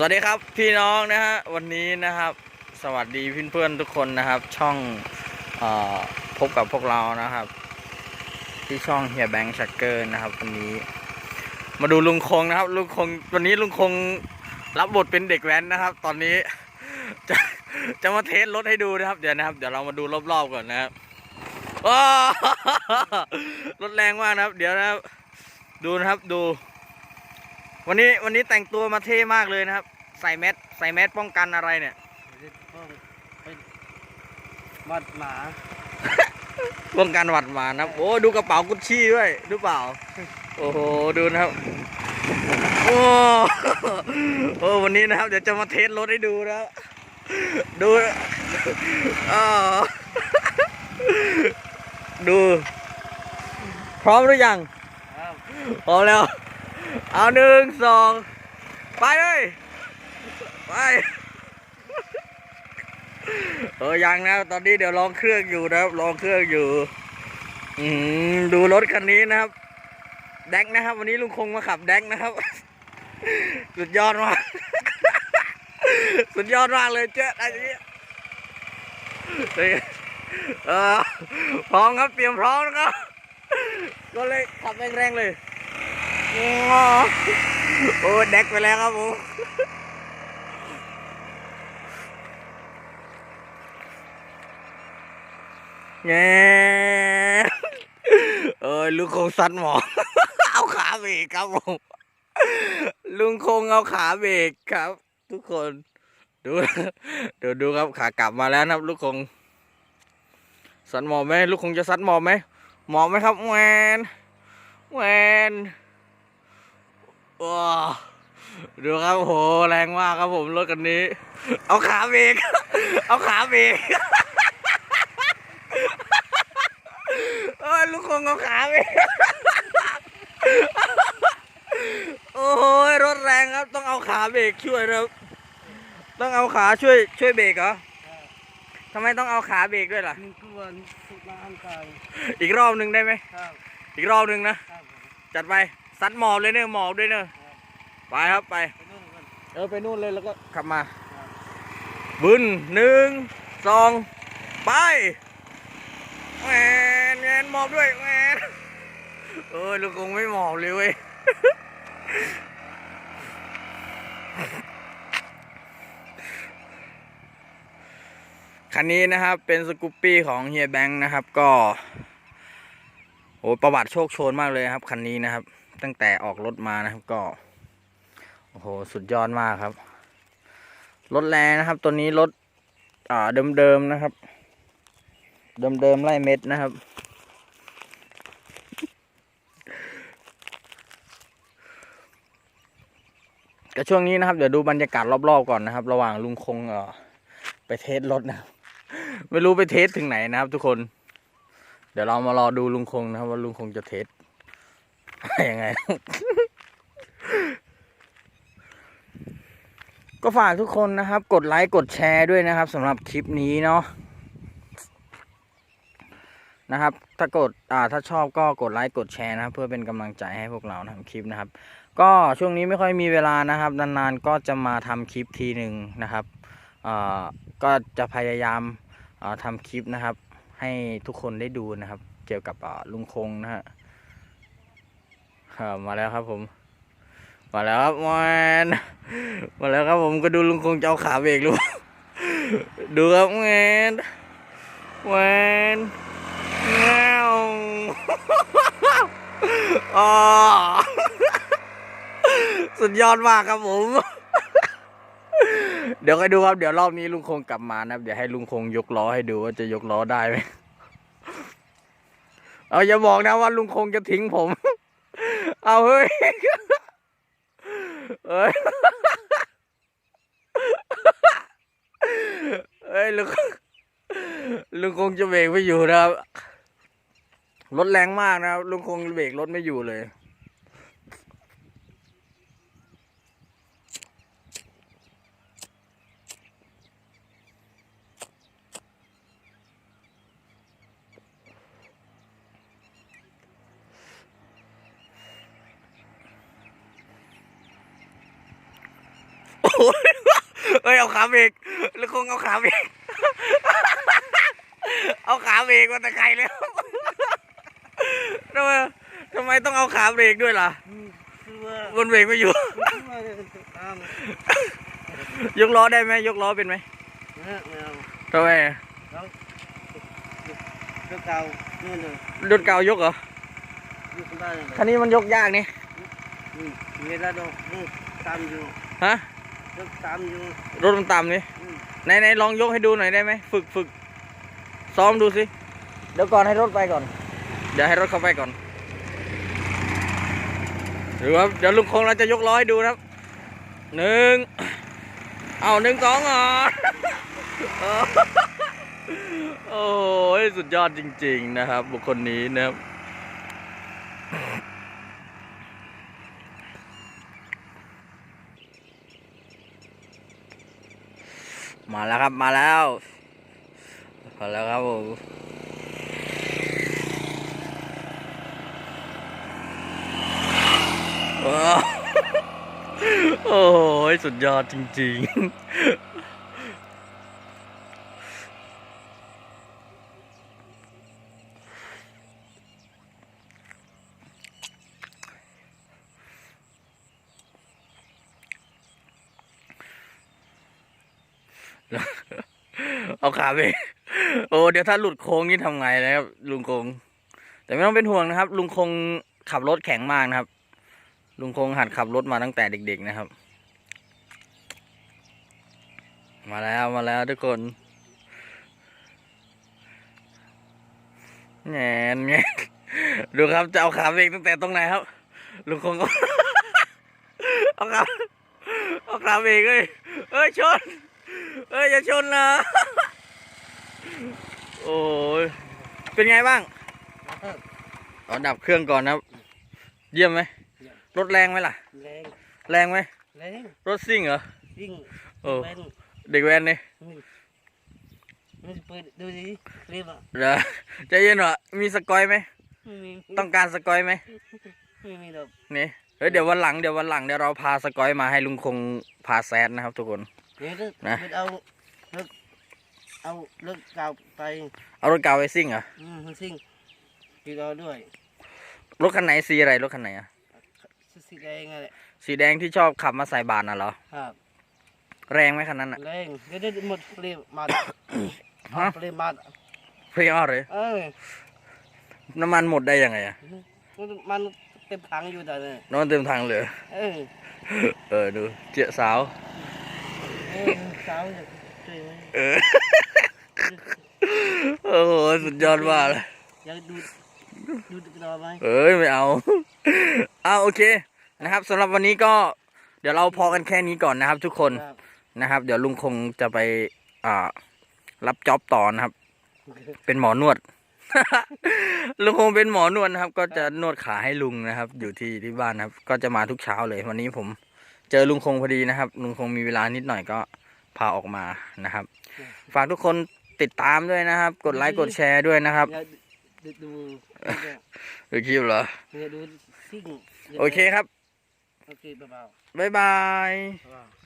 สวัสดีครับพี่น้องนะฮะวันนี้นะครับ สวัสดีเพื่อนๆทุกคนนะครับ ช่องอพบกับพวกเรานะครับ ที่ช่องเฮียแบงค์ชักเกอร์นะครับ วันนี้ มาดูลุงคงนะครับ ลุงคงวันนี้ลุงคงรับบทเป็นเด็กแว้นนะครับ ตอนนี้จะจะมาเทสรถให้ดูนะครับ เดี๋ยวนะครับ เดี๋ยวเรามาดูรอบๆก่อนนะครับรถแรงมากนะครับ เดี๋ยวนะครับ ดูนะครับดู วันนี้วันนี้แต่งตัวมาเท่มากเลยนะครับ ใส่แมสใส่แมสป้องกันอะไรเนี่ยบัดหมาป้องกันหวัดหมานะครับโอ้ดูกระเป๋ากุชชี่ด้วยดูเปล่า โอ้โหดูนะครับโอ้โอ้วันนี้นะครับ เดี๋ยวจะมาเทสรถให้ดูนะครับดูอ๋อดู พร้อมหรือยังครับพร้อมแล้ว เอาหนึ่งสองไปเลย ไป เออยังนะตอนนี้เดี๋ยวลองเครื่องอยู่นะครับลองเครื่องอยู่ อืดูรถคันนี้นะครับ แดกนะครับ วันนี้ลุงคงมาขับแดกนะครับ สุดยอดมาก สุดยอดมากเลยเจ๊อะไรอย่างเงี้ยเออพร้อมครับเตรียมพร้อมนะครับก็เลยขับแรงๆเลย โอ้โอ้แดกไปแล้วครับผมแง่เออลุงคงสันหมอ เอาขาเบรกครับผมลุงคงเอาขาเบรกครับ ทุกคน ดูเดี๋ยวดูครับขากลับมาแล้วครับลูกคงสันหมอบไหมลูกคงจะสันหมอบไหมหมอบไหมครับแวนแวน ว้าวดูครับโหแรงมากครับผมรถคันนี้ เอาขาเบรกเอาขาเบรกเอ้ยลูกคงเอาขาเบรกโอ้ยรถแรงครับ ต้องเอาขาเบรกช่วยนะครับต้องเอาขาช่วยช่วยเบรกเหรอทำไมต้องเอาขาเบรกด้วยล่ะมีกวนสุดมาอันกลางอีกรอบหนึ่งได้ไหมครับอีกรอบหนึ่งนะครับผมจัดไป ซัดหมอบเลยเนอะหมอบด้วยเนอะไปครับไปไปนู่นกันเออไปนู่นเลยแล้วก็ขับมาครับบึนหนึ่งสองไปแหวนแหวนหมอบด้วยแหวนเออลูกคงไม่หมอบเลยเว้ยคันนี้นะครับเป็นสกูปปี้ของเฮียแบงค์นะครับก็โอ้ประวัติโชคโชนมากเลยครับคันนี้นะครับ ตั้งแต่ออกรถมานะครับก็โอ้โหสุดยอดมากครับ รถแรงนะครับ ตัวนี้รถอ่าเดิมๆนะครับ เดิมๆไล่เม็ดนะครับ ก็ช่วงนี้นะครับ เดี๋ยวดูบรรยากาศรอบๆก่อนนะครับ ระหว่างลุงคงเอ่อไปเทสรถนะครับไม่รู้ไปเทสถึงไหนนะครับ ทุกคน เดี๋ยวเรามารอดูลุงคงนะครับ ว่าลุงคงจะเทส ยังไง ก็ฝากทุกคนนะครับ กดไลค์กดแชร์ด้วยนะครับสำหรับคลิปนี้เนาะนะครับ ถ้ากดอ่าถ้าชอบก็กดไลค์กดแชร์นะครับ เพื่อเป็นกำลังใจให้พวกเราทำคลิปนะครับ ก็ช่วงนี้ไม่ค่อยมีเวลานะครับ นานๆก็จะมาทำคลิปทีหนึ่งนะครับอ่าก็จะพยายามอ่าทำคลิปนะครับ ให้ทุกคนได้ดูนะครับ เกี่ยวกับอ่าลุงคงนะฮะ มาแล้วครับผม มาแล้วครับแมนมาแล้วครับผมก็ดูลุงคงจะเอาขาเบรกรือเปล่าดูครับแมนแมนแงวอ๋อสุดยอดมากครับผม เดี๋ยวค่อยดูครับ เดี๋ยวรอบนี้ลุงคงกลับมานะครับ เดี๋ยวให้ลุงคงยกล้อให้ดูว่าจะยกล้อได้ไหมเอาอย่าบอกนะว่าลุงคงจะทิ้งผม เอาเฮ้ยเฮ้ยเฮ้ยลุงลุงคงจะเบรกไม่อยู่นะครับรถแรงมากนะครับลุงคงเบรกรถไม่อยู่เลย โหเอ้ยเอาขาเบรกลุงคงเอาขาเบรกเอาขาเบรกมาแต่ไกลแล้วทำไมทำไมต้องเอาขาเบรกด้วยล่ะคือว่าบนเบรกไม่อยู่คือว่าตามยกล้อได้ไหมยกล้อเป็นไหมนะไม่เอาทำไมแล้วเรื่องเก่านี่เลยรถเก่ายกเหรออยู่ข้างใต้เลยคันนี้มันยกยากนี่อืมเวลาดอกนี่ตามอยู่ฮะ รถตามอยู่รถมันต่ำนี่อืมไหนไหนลองยกให้ดูหน่อยได้ไหมฝึกฝึกซ้อมดูสิเดี๋ยวก่อนให้รถไปก่อน เดี๋ยวให้รถเข้าไปก่อนหรือว่าเดี๋ยวลุงคงเราจะยกล้อให้ดูนะครับหนึ่งเอาหนึ่งสองอะโอ้ยสุดยอดจริง ๆ นะครับ บุคคลนี้นะครับ มาแล้วครับมาแล้วมาแล้วครับผมว้าวโอ้โหสุดยอดจริง ๆ เอาขาไปโอ้เดี๋ยวถ้าหลุดโค้งนี่ทำไงนะครับ ลุงคง แต่ไม่ต้องเป็นห่วงนะครับ ลุงคงขับรถแข็งมากนะครับ ลุงคงหัดขับรถมาตั้งแต่เด็ก ๆนะครับ มาแล้วมาแล้วทุกคนแงนแงนดูครับจะเอาขาเบรกตั้งแต่ตรงไหนครับ ลุงคงก็เอาขาเอาขาเบรกเลยเอ้ยชนเอ้ยอย่าชนนะ โอ้ยเป็นไงบ้างเอาดับเครื่องก่อนนะครับ เยี่ยมไหมรถแรงไหมล่ะ แรงแรงไหมแรงรถซิ่งเหรอวิ่งโอ้แรงเด็กแว้นนี่อืมมันเปิดดูดิคลิปอะเดี๋ยวใจเย็นวะมีสกอยไหมไม่มีต้องการสกอยไหมไม่มีดอกนี่เฮ้ยเดี๋ยววันหลังเดี๋ยววันหลังเดี๋ยวเราพาสกอยมาให้ลุงคงพาแซดนะครับทุกคนเดี๋ยวเลิกนะเดี๋ยวเอา เลิกเอาเลิกเก่าไป เอารถเก่าไปซิ่งเหรอ อืมมันซิ่งติดเอาด้วย รถคันไหนสีอะไรรถคันไหนอะสีแดงอะไรสีแดงที่ชอบขับมาใส่บาทน่ะเหรอ ครับแรงไหมคันนั้นอะแรงเดี๋ยวได้หมดเปลี่ยนมาฮะ เปลี่ยนมาเพรียร์เลยเออน้ำมันหมดได้ยังไงอะมันมันเต็มถังอยู่แต่เนี่ยน้ำมันเต็มทางเลย เออเออดูเจี๊ยสาว เออสาวจะ ช่วยไหมเออ โอ้โห สุดยอดมากเลยอยากดูดูกระดอไหมเอ้ย ไม่เอา เอาโอเค นะครับสำหรับวันนี้ก็ เดี๋ยวเราพอกันแค่นี้ก่อนนะครับ ทุกคนครับนะครับ เดี๋ยวลุงคงจะไป อ่า รับจ็อบต่อนะครับ เป็นหมอนวด ลุงคงเป็นหมอนวดนะครับ ก็จะนวดขาให้ลุงนะครับ อยู่ที่ที่บ้านนะครับ ก็จะมาทุกเช้าเลย วันนี้ผม เจอลุงคงพอดีนะครับ ลุงคงมีเวลานิดหน่อยก็ พาออกมานะครับ ฝากทุกคนติดตามด้วยนะครับ กดไลค์กดแชร์ด้วยนะครับอยากดูดูดูคลิปเหรออยากดูซิ่งโอเคครับโอเคเบาบ๊ายบายๆเบาๆ